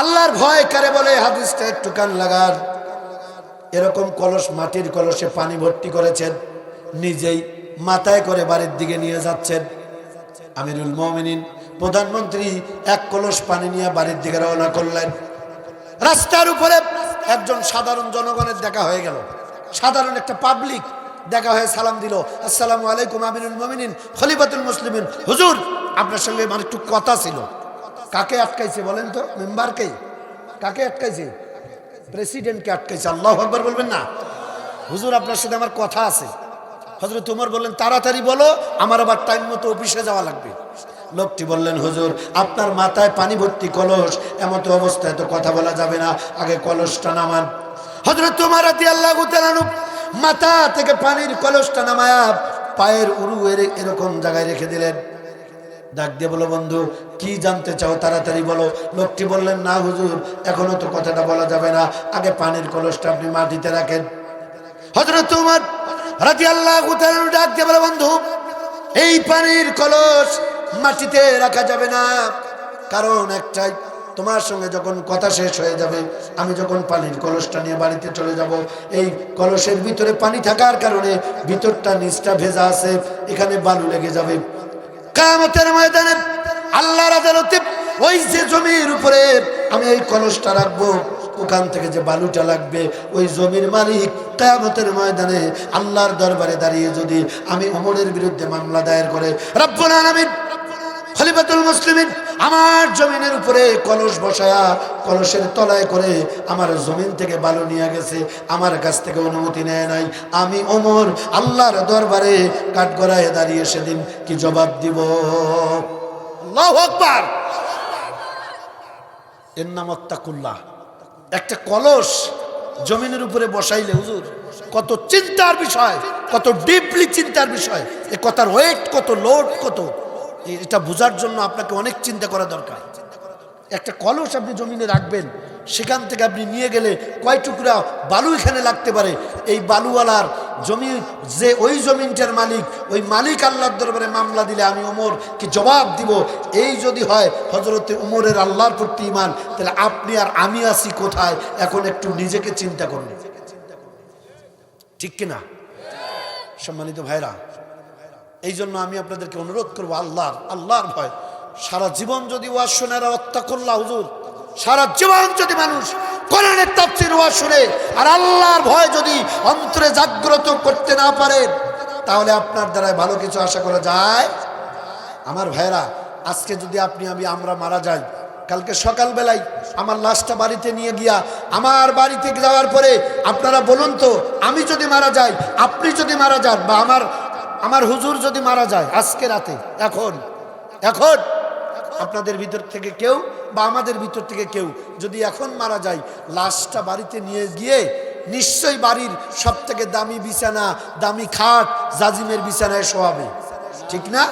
আল্লাহর ভয় কারে বলে? হাদিসটা একটু কান লাগার এরকম কলস, মাটির কলসে পানি ভর্তি করেছেন, নিজেই মাথায় করে বাড়ির দিকে নিয়ে যাচ্ছেন। আমিরুল মমিনিন, প্রধানমন্ত্রী এক কলস পানি নিয়ে বাড়ির দিকে রওনা করলেন। রাস্তার উপরে একজন সাধারণ জনগণের দেখা হয়ে গেল। সাধারণ একটা পাবলিক দেখা হয়ে সালাম দিল। আসসালামু আলাইকুম আমিরুল মমিনিন, খলিফাতুল মুসলিমিন। হুজুর, আপনার সঙ্গে মানে একটু কথা ছিল। কাকে আটকাইছে বলেন তো? মেম্বারকে? কাকে আটকাইছে? প্রেসিডেন্টকে আটকাইছে। আল্লাহ আকবর বলবেন না। হুজুর, আপনার সাথে আমার কথা আছে। হজরত তোমার বললেন, তাড়াতাড়ি বলো, আমার আবার টাইম মতো অফিসে যাওয়া লাগবে। লোকটি বললেন, হুজুর, আপনার মাথায় পানি ভর্তি কলস এমন তো অবস্থায় তো কথা বলা যাবে না। আগে কলসটা নামান। হজরত তোমার আল্লাহ মাথা থেকে পানির কলসটা নামায়া পায়ের উরু এরকম জায়গায় রেখে দিলেন। ডাক দিয়ে বলো, বন্ধু, কি জানতে চাও তাড়াতাড়ি বলো। লোকটি বললেন, না হুজুর, এখনও তো কথাটা বলা যাবে না। আগে পানির কলসটা আপনি মাটিতে রাখেন। হজরত তোমার আল্লাহ ডাক দিয়ে বলো, বন্ধু, এই পানির কলস মাটিতে রাখা যাবে না। কারণ একটাই, তোমার সঙ্গে যখন কথা শেষ হয়ে যাবে, আমি যখন পানির কলসটা নিয়ে বাড়িতে চলে যাব, এই কলসের ভিতরে পানি থাকার কারণে ভিতরটা নিচটা ভেজা আছে, এখানে বালু লেগে যাবে। কামতের ময়দানে আল্লাহর আদালতে ওই যে জমির উপরে আমি এই কলসটা রাখব, ওখান থেকে যে বালুটা লাগবে, ওই জমির মালিক কায়ামতের ময়দানে আল্লাহর দরবারে দাঁড়িয়ে যদি আমি অমরের বিরুদ্ধে মামলা দায়ের করে, রব্বুল আলামিন খলিফাতুল মুসলিমিন, আমার জমিনের উপরে কলস বসায়া, কলসের তলায় করে আমার জমিন থেকে বালু নিয়ে গেছে, আমার কাছ থেকে অনুমতি নেয় নাই। আমি ওমর, আল্লাহর দরবারে কাঠগড়ায় দাঁড়িয়ে সেদিন কি জবাব দিব? আল্লাহু এর নাম অত্তাকুল্লাহ একটা কলস জমিনের উপরে বসাইলে, হুজুর, কত চিন্তার বিষয়, কত ডিপলি চিন্তার বিষয়, এ কথার ওয়েট কত লোড কত? এটা বোঝার জন্য আপনাকে অনেক চিন্তা করা দরকার। একটা কলস আপনি জমিনে রাখবেন, সেখান থেকে আপনি নিয়ে গেলে কয় টুকরা বালু এখানে লাগতে পারে? এই বালুওয়ালার জমি, যে ওই জমিনটার মালিক, ওই মালিক আল্লাহর দরবারে মামলা দিলে আমি ওমর কি জবাব দিব? এই যদি হয় হজরতে উমরের আল্লাহর প্রতি ইমান তাহলে আপনি আর আমি আছি কোথায়? এখন একটু নিজেকে চিন্তা করুন। ঠিক কিনা? সম্মানিত ভাইরা এই জন্য আমি আপনাদেরকে অনুরোধ করব, আল্লাহর আল্লাহর ভয়। সারা জীবন যদি ওয়াজ শুনে এরা হত্যা করলা হুজুর, সারা জীবন যদি মানুষ কোরআনের তাফসির ওয়াজ শুনে আর আল্লাহর ভয় যদি অন্তরে জাগ্রত করতে না পারেন তাহলে আপনার দ্বারাই ভালো কিছু আশা করা যায়। আমার ভাইরা আজকে যদি আপনি, আমি, আমরা মারা যাই, কালকে সকালবেলায় আমার লাশটা বাড়িতে নিয়ে গিয়া আমার বাড়িতে যাওয়ার পরে আপনারা বলুন তো, আমি যদি মারা যাই, আপনি যদি মারা যান বা আমার আমার হুজুর যদি মারা যায়, আজকে রাতে, এখন এখন, আপনাদের ভিতর থেকে কেউ বা আমাদের ভিতর থেকে কেউ যদি এখন মারা যায়, লাশটা বাড়িতে নিয়ে গিয়ে নিশ্চয়ই বাড়ির সব থেকে দামি বিছানা, দামি খাট, জাজিমের বিছানায় শোয়াবে। ঠিক না?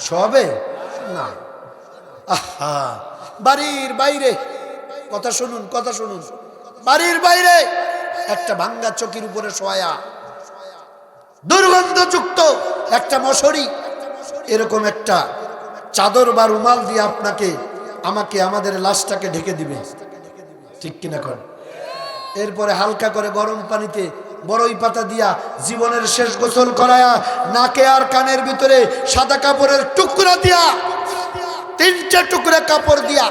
শোয়াবে? না। আহা! বাড়ির বাইরে, কথা শুনুন কথা শুনুন। বাড়ির বাইরে একটা ভাঙ্গা চকির উপরে শোয়া। দুর্গন্ধযুক্ত একটা মশারি, এরকম একটা চাদর বা রুমাল দিয়ে আপনাকে, আমাকে, আমাদের লাশটাকে ঢেকে দিবে। ঠিক কিনা কর এরপরে হালকা করে গরম পানিতে বড়ই পাতা দিয়া জীবনের শেষ গোসল করায়া, নাকে আর কানের ভিতরে সাদা কাপড়ের টুকরা দিয়া, তিনটা টুকরা কাপড় দিয়া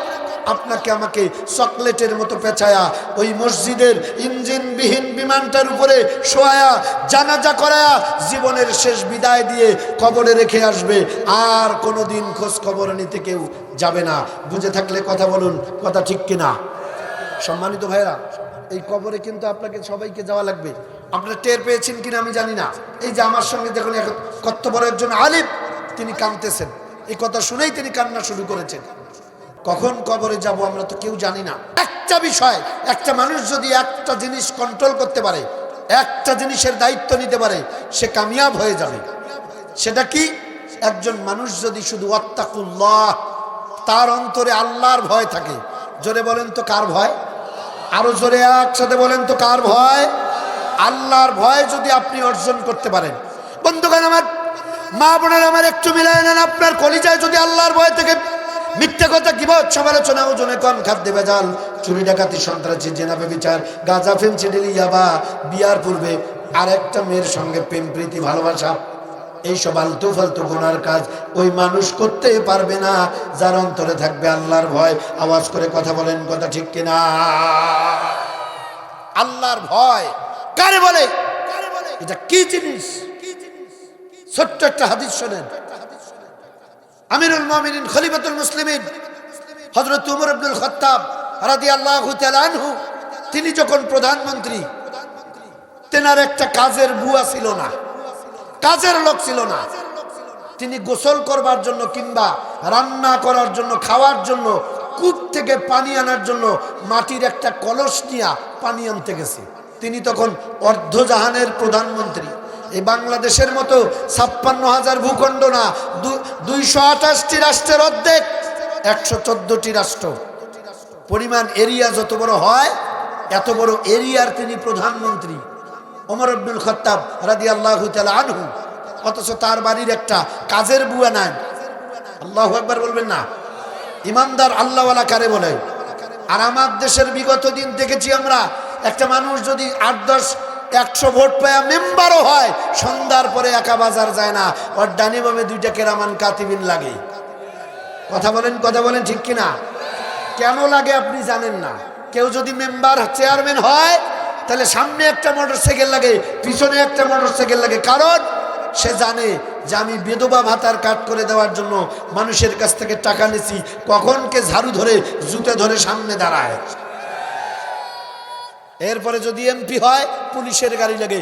আপনাকে আমাকে চকলেটের মতো পেঁচায়া ওই মসজিদের ইঞ্জিনবিহীন বিমানটার উপরে শোয়া জানাজা করায়া জীবনের শেষ বিদায় দিয়ে কবরে রেখে আসবে। আর কোনোদিন খোঁজ খবর নিতে কেউ যাবে না। বুঝে থাকলে কথা বলুন, কথা ঠিক কিনা? সম্মানিত ভাইরা এই কবরে কিন্তু আপনাকে সবাইকে যাওয়া লাগবে। আপনারা টের পেয়েছেন কিনা আমি জানি না। এই যে আমার সঙ্গে দেখুন কত বড় একজন আলিম তিনি কাঁদতেছেন। এই কথা শুনেই তিনি কান্না শুরু করেছেন। কখন কবরে যাব আমরা তো কেউ জানি না। একটা বিষয়, একটা মানুষ যদি একটা জিনিস কন্ট্রোল করতে পারে, একটা জিনিসের দায়িত্ব নিতে পারে, সে কামিয়াব হয়ে যাবে। সেটা কি? একজন মানুষ যদি শুধু অত্তাকুল্লাহ তার অন্তরে আল্লাহর ভয় থাকে, জোরে বলেন তো কার ভয়? আরও জোরে একসাথে বলেন তো কার ভয়? আল্লাহর ভয় যদি আপনি অর্জন করতে পারেন। বন্ধুগণ আমার, মা বোনের আমার একটু মিলায় নেন, আপনার কলিজায় যদি আল্লাহর ভয় থেকে মিথ্যে কথা কি কিবত সমালোচনা ওজনে কম, খাদ্যে ভেজাল। চুরি ডাকাতি, সন্ত্রাসী জেনাবে বিচার, গাঁজা ফিম ছিডিলি ইয়াবা, বিয়ার পূর্বে আরেকটা মেয়ের সঙ্গে প্রেম, প্রীতি, ভালোবাসা। এইসব আলতু ফালতু গোনার কাজ ওই মানুষ করতে পারবে না। যার অন্তরে থাকবে আল্লাহর ভয়, আওয়াজ করে কথা বলেন, কথা ঠিক কিনা? আল্লাহর ভয়। কারে বলে? এটা কি জিনিস? ছোট্ট একটা হাদিস শোনেন। আমিরুল মুমিনিন, খলিফাতুল মুসলিমিন হজরত উমর আব্দুল খাত্তাব রাদিয়াল্লাহু তাআলা আনহু, তিনি যখন প্রধানমন্ত্রী, তেনার একটা কাজের বুয়া ছিল না, কাজের লোক ছিল না। তিনি গোসল করবার জন্য কিংবা রান্না করার জন্য, খাওয়ার জন্য, কূপ থেকে পানি আনার জন্য মাটির একটা কলস নিয়ে পানি আনতে গেছে। তিনি তখন অর্ধজাহানের প্রধানমন্ত্রী। এই বাংলাদেশের মতো ছাপ্পান্ন হাজার ভূখণ্ড না দুইশো আঠাশটি রাষ্ট্রের অর্ধেক, একশো চোদ্দটি রাষ্ট্র। পরিমাণ এরিয়া যত বড় হয়, এত বড় এরিয়ার তিনি প্রধানমন্ত্রী। ওমর আব্দুল খত্তাব রাদি আল্লাহ আনহু। অথচ তার বাড়ির একটা কাজের বুয়া নাই। আল্লাহ একবার বলবেন না। ইমানদার আল্লাহওয়ালা কারে বলে? আর আমার দেশের বিগত দিন দেখেছি আমরা, একটা মানুষ যদি আট, দশ একশো ভোট পায়া মেম্বারও হয়, সন্ধ্যার পরে একা বাজার যায় না। ওর ডানি বামে দুইটা কেরামান কাতিবিন লাগে। কথা বলেন কথা বলেন ঠিক কিনা? কেন লাগে আপনি জানেন না। কেউ যদি মেম্বার, চেয়ারম্যান হয়, তাহলে সামনে একটা মোটর সাইকেল লাগে, পিছনে একটা মোটর সাইকেল লাগে। কারণ সে জানে যে আমি বেদবা ভাতার কাট করে দেওয়ার জন্য মানুষের কাছ থেকে টাকা নিছি কখনকে ঝাড়ু ধরে, জুতে ধরে সামনে দাঁড়ায়। এরপরে যদি এমপি হয়, পুলিশের গাড়ি লাগে।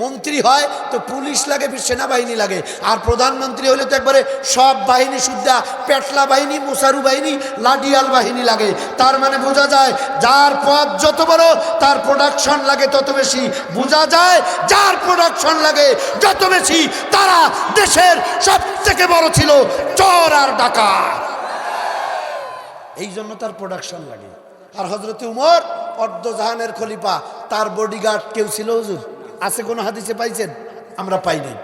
মন্ত্রী হয়, তো পুলিশ লাগে সেনাবাহিনী লাগে। আর প্রধানমন্ত্রী হলে তো একবারে সব বাহিনী সুদ্ধা পেটলা বাহিনী, মুসারু বাহিনী লাডিয়াল বাহিনী লাগে। তার মানে বোঝা যায়, যার পদ যত বড়, তার প্রোডাকশন লাগে তত বেশি। বোঝা যায়, যার প্রোডাকশন লাগে যত বেশি, তারা দেশের সব থেকে বড় ছিল চর আর ডাকা এই জন্য তার প্রোডাকশন লাগে। আর হজরত উমর অর্ধজাহানের খলিফা তার বডিগার্ড কেউ ছিল হুজুর? আছে কোনো হাদিসে পাইছেন? আমরা পাই নাই।